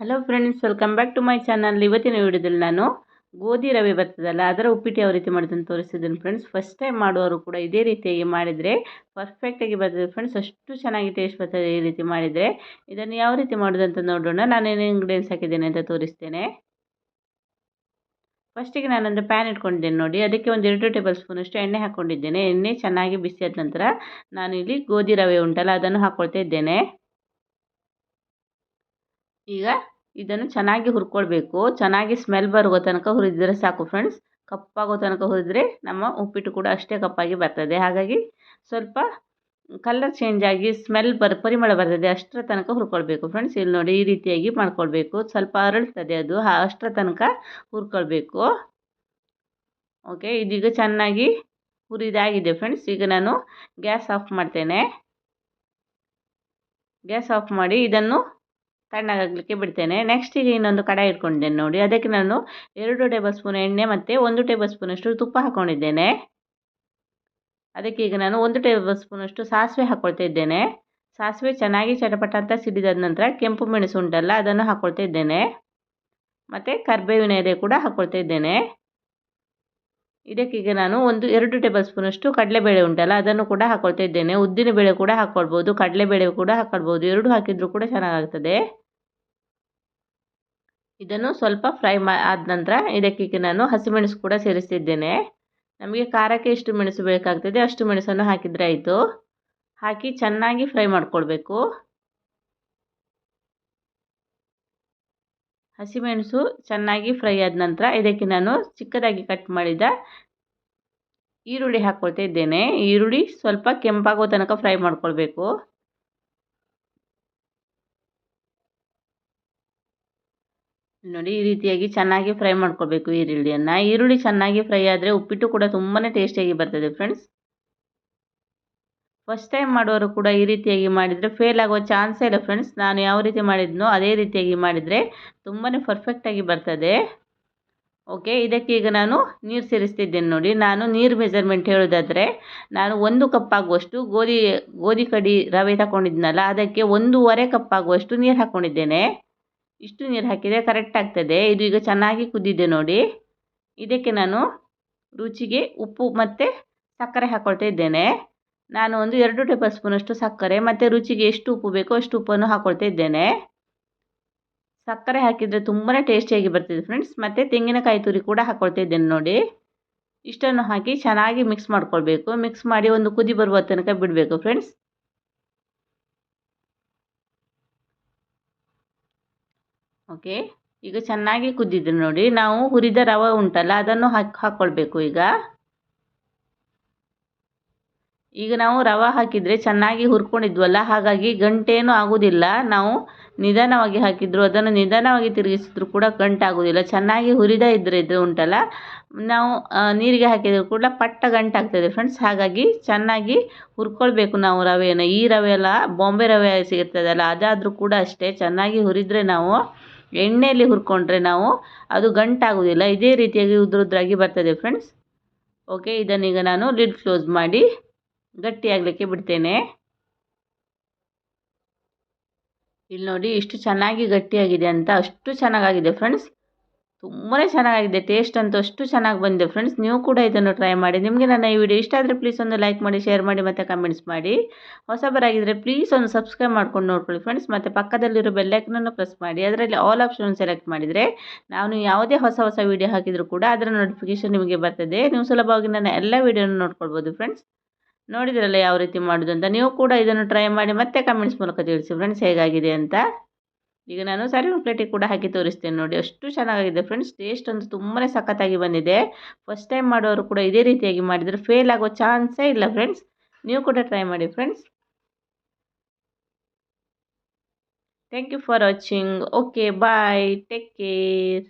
Hello friends welcome back to my channel ಇವತ್ತಿನ ವಿಡಿಯೋದಲ್ಲಿ ನಾನು ಗೋಧಿ ರವೆ ಬರ್ತದಲ್ಲ, ಅದರ ಉಪ್ಪಿಟ್ಟು ಯಾವ ರೀತಿ ಮಾಡೋದನ್ನು ತೋರಿಸಿದ್ದೀನಿ ಫ್ರೆಂಡ್ಸ್ ಫಸ್ಟ್ ಟೈಮ್ ಮಾಡುವವರು ಕೂಡ ಇದೇ ರೀತಿಯಾಗಿ ಮಾಡಿದರೆ ಪರ್ಫೆಕ್ಟಾಗಿ ಬರ್ತದೆ ಫ್ರೆಂಡ್ಸ್ ಅಷ್ಟು ಚೆನ್ನಾಗಿ ಟೇಸ್ಟ್ ಬರ್ತದೆ ಈ ರೀತಿ ಮಾಡಿದರೆ. ಇದನ್ನು ಯಾವ ರೀತಿ ಮಾಡೋದಂತ ನೋಡೋಣ. ನಾನು ನಾನೇನು ಇಂಗ್ರೀಡಿಯೆಂಟ್ಸ್ ಹಾಕಿದ್ದೇನೆ ಅಂತ ತೋರಿಸ್ತೇನೆ. ಫಸ್ಟಿಗೆ ನಾನೊಂದು ಪ್ಯಾನ್ ಇಟ್ಕೊಂಡಿದ್ದೇನೆ ನೋಡಿ. ಅದಕ್ಕೆ ಒಂದು ಎರಡು ಟೇಬಲ್ ಸ್ಪೂನಷ್ಟು ಎಣ್ಣೆ ಹಾಕ್ಕೊಂಡಿದ್ದೇನೆ ಎಣ್ಣೆ ಚೆನ್ನಾಗಿ ಬಿಸಿ ಆದ ನಂತರ ನಾನು ಇಲ್ಲಿ ಗೋಧಿ ರವೆ ಉಂಟಲ್ಲ, ಅದನ್ನು ಹಾಕ್ಕೊಳ್ತಾ ಇದ್ದೇನೆ. ಈಗ ಇದನ್ನು ಚೆನ್ನಾಗಿ ಹುರ್ಕೊಳ್ಬೇಕು. ಚೆನ್ನಾಗಿ ಸ್ಮೆಲ್ ಬರುವ ತನಕ ಹುರಿದ್ರೆ ಸಾಕು ಫ್ರೆಂಡ್ಸ್ ಕಪ್ಪಾಗೋ ತನಕ ಹುರಿದ್ರೆ ನಮ್ಮ ಉಪ್ಪಿಟ್ಟು ಕೂಡ ಅಷ್ಟೇ ಕಪ್ಪಾಗಿ ಬರ್ತದೆ. ಹಾಗಾಗಿ ಸ್ವಲ್ಪ ಕಲರ್ ಚೇಂಜ್ ಆಗಿ ಸ್ಮೆಲ್ ಬರ್, ಪರಿಮಳ ಬರ್ತದೆ ಅಷ್ಟರ ತನಕ ಹುರ್ಕೊಳ್ಬೇಕು ಫ್ರೆಂಡ್ಸ್ ಇಲ್ಲಿ ನೋಡಿ ಈ ರೀತಿಯಾಗಿ ಮಾಡ್ಕೊಳ್ಬೇಕು. ಸ್ವಲ್ಪ ಅರಳ್ತದೆ ಅದು. ಅಷ್ಟರ ತನಕ ಹುರ್ಕೊಳ್ಬೇಕು. ಓಕೆ ಇದೀಗ ಚೆನ್ನಾಗಿ ಹುರಿದಾಗಿದೆ ಫ್ರೆಂಡ್ಸ್ ಈಗ ನಾನು ಗ್ಯಾಸ್ ಆಫ್ ಮಾಡ್ತೇನೆ. ಗ್ಯಾಸ್ ಆಫ್ ಮಾಡಿ ಇದನ್ನು ತಣ್ಣಗಾಗಲಿಕ್ಕೆ ಬಿಡ್ತೇನೆ. ನೆಕ್ಸ್ಟ್ ಈಗ ಇನ್ನೊಂದು ಕಡಾಯಿ ಇಟ್ಕೊಂಡಿದ್ದೇನೆ ನೋಡಿ. ಅದಕ್ಕೆ ನಾನು ಎರಡು ಟೇಬಲ್ ಸ್ಪೂನ್ ಎಣ್ಣೆ ಮತ್ತು ಒಂದು ಟೇಬಲ್ ಸ್ಪೂನಷ್ಟು ತುಪ್ಪ ಹಾಕ್ಕೊಂಡಿದ್ದೇನೆ ಅದಕ್ಕೆ ಈಗ ನಾನು ಒಂದು ಟೇಬಲ್ ಸ್ಪೂನಷ್ಟು ಸಾಸಿವೆ ಹಾಕ್ಕೊಳ್ತಾ ಇದ್ದೇನೆ. ಸಾಸಿವೆ ಚೆನ್ನಾಗಿ ಚಟಪಟ ಅಂತ ಸಿಡಿದಾದ ನಂತರ ಕೆಂಪು ಮೆಣಸು ಉಂಟಲ್ಲ ಅದನ್ನು ಹಾಕ್ಕೊಳ್ತಾ ಇದ್ದೇನೆ. ಮತ್ತು ಕರಿಬೇವಿನ ಎಲೆ ಕೂಡ ಹಾಕ್ಕೊಳ್ತಾ ಇದ್ದೇನೆ. ಇದಕ್ಕೀಗ ನಾನು ಒಂದು ಎರಡು ಟೇಬಲ್ ಸ್ಪೂನಷ್ಟು ಕಡಲೆಬೇಳೆ ಉಂಟಲ್ಲ, ಅದನ್ನು ಕೂಡ ಹಾಕ್ಕೊಳ್ತಾ ಇದ್ದೇನೆ. ಉದ್ದಿನ ಬೇಳೆ ಕೂಡ ಹಾಕ್ಕೊಳ್ಬೋದು ಕಡಲೆಬೇಳೆ ಕೂಡ ಹಾಕೊಳ್ಬೋದು. ಎರಡು ಹಾಕಿದರೂ ಕೂಡ ಚೆನ್ನಾಗಾಗ್ತದೆ. ಇದನ್ನು ಸ್ವಲ್ಪ ಫ್ರೈ ಮಾ, ಆದ ನಂತರ ಇದಕ್ಕೀಗ ನಾನು ಹಸಿಮೆಣಸು ಕೂಡ ಸೇರಿಸ್ತಿದ್ದೇನೆ. ನಮಗೆ ಖಾರಕ್ಕೆ ಎಷ್ಟು ಮೆಣಸು ಬೇಕಾಗ್ತದೆ ಅಷ್ಟು ಮೆಣಸನ್ನು ಹಾಕಿದರೆ ಆಯಿತು. ಹಾಕಿ ಚೆನ್ನಾಗಿ ಫ್ರೈ ಮಾಡ್ಕೊಳ್ಬೇಕು. ಹಸಿಮೆಣಸು ಚೆನ್ನಾಗಿ ಫ್ರೈ ಆದ ನಂತರ ಇದಕ್ಕೆ ನಾನು ಚಿಕ್ಕದಾಗಿ ಕಟ್ ಮಾಡಿದ ಈರುಳ್ಳಿ ಹಾಕ್ಕೊಳ್ತಾ ಇದ್ದೇನೆ. ಈರುಳ್ಳಿ ಸ್ವಲ್ಪ ಕೆಂಪಾಗೋ ತನಕ ಫ್ರೈ ಮಾಡ್ಕೊಳ್ಬೇಕು. ನೋಡಿ, ಈ ರೀತಿಯಾಗಿ ಚೆನ್ನಾಗಿ ಫ್ರೈ ಮಾಡ್ಕೊಳ್ಬೇಕು ಈರುಳ್ಳಿಯನ್ನು. ಈರುಳ್ಳಿ ಚೆನ್ನಾಗಿ ಫ್ರೈ ಆದರೆ ಉಪ್ಪಿಟ್ಟು ಕೂಡ ತುಂಬಾ ಟೇಸ್ಟಿಯಾಗಿ ಬರ್ತದೆ ಫ್ರೆಂಡ್ಸ್. ಫಸ್ಟ್ ಟೈಮ್ ಮಾಡೋರು ಕೂಡ ಈ ರೀತಿಯಾಗಿ ಮಾಡಿದರೆ ಫೇಲ್ ಆಗೋ ಚಾನ್ಸೇ ಇಲ್ಲ ಫ್ರೆಂಡ್ಸ್ ನಾನು ಯಾವ ರೀತಿ ಮಾಡಿದ್ನೋ ಅದೇ ರೀತಿಯಾಗಿ ಮಾಡಿದರೆ ತುಂಬಾ ಪರ್ಫೆಕ್ಟಾಗಿ ಬರ್ತದೆ. ಓಕೆ ಇದಕ್ಕೆ ಈಗ ನಾನು ನೀರು ಸೇರಿಸ್ತಿದ್ದೇನೆ ನೋಡಿ. ನಾನು ನೀರು ಮೆಜರ್ಮೆಂಟ್ ಹೇಳೋದಾದರೆ ನಾನು ಒಂದು ಕಪ್ ಆಗುವಷ್ಟು ಗೋಧಿ ಗೋಧಿ ಕಡಿ ರವೆ ತಗೊಂಡಿದ್ನಲ್ಲ ಅದಕ್ಕೆ ಒಂದೂವರೆ ಕಪ್ ಆಗುವಷ್ಟು ನೀರು ಹಾಕ್ಕೊಂಡಿದ್ದೇನೆ ಇಷ್ಟು ನೀರು ಹಾಕಿದರೆ ಕರೆಕ್ಟ್ ಆಗ್ತದೆ. ಇದು ಈಗ ಚೆನ್ನಾಗಿ ಕುದ್ದಿದೆ ನೋಡಿ. ಇದಕ್ಕೆ ನಾನು ರುಚಿಗೆ ಉಪ್ಪು ಮತ್ತು ಸಕ್ಕರೆ ಹಾಕ್ಕೊಳ್ತಾ ಇದ್ದೇನೆ. ನಾನು ಒಂದು ಎರಡು ಟೇಬಲ್ ಸ್ಪೂನಷ್ಟು ಸಕ್ಕರೆ, ಮತ್ತು ರುಚಿಗೆ ಎಷ್ಟು ಉಪ್ಪು ಬೇಕೋ ಅಷ್ಟು ಉಪ್ಪನ್ನು ಹಾಕ್ಕೊಳ್ತಾ ಇದ್ದೇನೆ. ಸಕ್ಕರೆ ಹಾಕಿದರೆ ತುಂಬಾ ಟೇಸ್ಟಿಯಾಗಿ ಬರ್ತಿದೆ ಫ್ರೆಂಡ್ಸ್. ಮತ್ತು ತೆಂಗಿನಕಾಯಿ ತುರಿ ಕೂಡ ಹಾಕ್ಕೊಳ್ತಾ ಇದ್ದೇನೆ ನೋಡಿ. ಇಷ್ಟನ್ನು ಹಾಕಿ ಚೆನ್ನಾಗಿ ಮಿಕ್ಸ್ ಮಾಡ್ಕೊಳ್ಬೇಕು. ಮಿಕ್ಸ್ ಮಾಡಿ ಒಂದು ಕುದಿ ಬರುವ ತನಕ ಬಿಡಬೇಕು ಫ್ರೆಂಡ್ಸ್. ಓಕೆ, ಈಗ ಚೆನ್ನಾಗಿ ಕುದ್ದಿದೆ ನೋಡಿ. ನಾವು ಹುರಿದ ರವೆ ಉಂಟಲ್ಲ, ಅದನ್ನು ಹಾಕಿ ಹಾಕ್ಕೊಳ್ಬೇಕು ಈಗ. ಈಗ ನಾವು ರವೆ ಹಾಕಿದರೆ ಚೆನ್ನಾಗಿ ಹುರ್ಕೊಂಡಿದ್ವಲ್ಲ, ಹಾಗಾಗಿ ಗಂಟೇನು ಆಗೋದಿಲ್ಲ. ನಾವು ನಿಧಾನವಾಗಿ ಹಾಕಿದ್ರು, ಅದನ್ನು ನಿಧಾನವಾಗಿ ತಿರುಗಿಸಿದ್ರು ಕೂಡ ಗಂಟಾಗೋದಿಲ್ಲ. ಚೆನ್ನಾಗಿ ಹುರಿದ ಇದ್ದರೆ ಇದು ಉಂಟಲ್ಲ, ನಾವು ನೀರಿಗೆ ಹಾಕಿದ್ರು ಕೂಡ ಪಟ್ಟ ಗಂಟಾಗ್ತದೆ ಫ್ರೆಂಡ್ಸ್ ಹಾಗಾಗಿ ಚೆನ್ನಾಗಿ ಹುರ್ಕೊಳ್ಬೇಕು ನಾವು ರವೆಯನ್ನು. ಈ ರವೆ ಎಲ್ಲ ಬಾಂಬೆ ರವೆ ಸಿಗುತ್ತದಲ್ಲ ಅದಾದರೂ ಕೂಡ ಅಷ್ಟೇ. ಚೆನ್ನಾಗಿ ಹುರಿದರೆ ನಾವು ಎಣ್ಣೆಯಲ್ಲಿ ಹುರ್ಕೊಂಡ್ರೆ ನಾವು ಅದು ಗಂಟಾಗೋದಿಲ್ಲ. ಇದೇ ರೀತಿಯಾಗಿ ಉದ್ರುದ್ರಾಗಿ ಬರ್ತದೆ ಫ್ರೆಂಡ್ಸ್ ಓಕೆ ಇದನ್ನೀಗ ನಾನು ಲಿಡ್ ಕ್ಲೋಸ್ ಮಾಡಿ ಗಟ್ಟಿಯಾಗಲಿಕ್ಕೆ ಬಿಡ್ತೇನೆ. ಇಲ್ಲಿ ನೋಡಿ ಇಷ್ಟು ಚೆನ್ನಾಗಿ ಗಟ್ಟಿಯಾಗಿದೆ ಅಂತ, ಅಷ್ಟು ಚೆನ್ನಾಗಾಗಿದೆ ಫ್ರೆಂಡ್ಸ್ ತುಂಬಾ ಚೆನ್ನಾಗಿದೆ ಟೇಸ್ಟ್ ಅಂತೂ ಅಷ್ಟು ಚೆನ್ನಾಗಿ ಬಂದಿದೆ ಫ್ರೆಂಡ್ಸ್ ನೀವು ಕೂಡ ಇದನ್ನು ಟ್ರೈ ಮಾಡಿ. ನಿಮಗೆ ನನ್ನ ಈ ವಿಡಿಯೋ ಇಷ್ಟ ಆದರೆ ಪ್ಲೀಸ್ ಒಂದು ಲೈಕ್ ಮಾಡಿ ಶೇರ್ ಮಾಡಿ, ಮತ್ತು ಕಮೆಂಟ್ಸ್ ಮಾಡಿ. ಹೊಸಬರಾಗಿದ್ದರೆ ಪ್ಲೀಸ್ ಒಂದು ಸಬ್ಸ್ಕ್ರೈಬ್ ಮಾಡ್ಕೊಂಡು ನೋಡ್ಕೊಳ್ಳಿ ಫ್ರೆಂಡ್ಸ್ ಮತ್ತು ಪಕ್ಕದಲ್ಲಿರೋ ಬೆಲ್ಲೈಕನನ್ನು ಪ್ರೆಸ್ ಮಾಡಿ. ಅದರಲ್ಲಿ ಆಲ್ ಆಪ್ಷನ್ ಸೆಲೆಕ್ಟ್ ಮಾಡಿದರೆ ನಾನು ಯಾವುದೇ ಹೊಸ ಹೊಸ ವೀಡಿಯೋ ಹಾಕಿದರೂ ಕೂಡ ಅದರ ನೋಟಿಫಿಕೇಶನ್ ನಿಮಗೆ ಬರ್ತದೆ. ನೀವು ಸುಲಭವಾಗಿ ನನ್ನ ಎಲ್ಲ ವೀಡಿಯೋನ ನೋಡ್ಕೊಳ್ಬೋದು ಫ್ರೆಂಡ್ಸ್ ನೋಡಿದ್ರಲ್ಲ ಯಾವ ರೀತಿ ಮಾಡೋದು ಅಂತ. ನೀವು ಕೂಡ ಇದನ್ನು ಟ್ರೈ ಮಾಡಿ ಮತ್ತೆ ಕಮೆಂಟ್ಸ್ ಮೂಲಕ ತಿಳಿಸಿ ಫ್ರೆಂಡ್ಸ್ ಹೇಗಾಗಿದೆ ಅಂತ. ಈಗ ನಾನು ಸರ್ವಿಂಗ್ ಪ್ಲೇಟಿಗೆ ಕೂಡ ಹಾಕಿ ತೋರಿಸ್ತೇನೆ ನೋಡಿ. ಅಷ್ಟು ಚೆನ್ನಾಗಿದೆ ಫ್ರೆಂಡ್ಸ್ ಟೇಸ್ಟ್ ಅಂತೂ ತುಂಬಾ ಸಖತ್ತಾಗಿ ಬಂದಿದೆ. ಫಸ್ಟ್ ಟೈಮ್ ಮಾಡೋರು ಕೂಡ ಇದೇ ರೀತಿಯಾಗಿ ಮಾಡಿದರೆ ಫೇಲ್ ಆಗೋ ಚಾನ್ಸೇ ಇಲ್ಲ ಫ್ರೆಂಡ್ಸ್ ನೀವು ಕೂಡ ಟ್ರೈ ಮಾಡಿ friends thank you for watching okay bye take care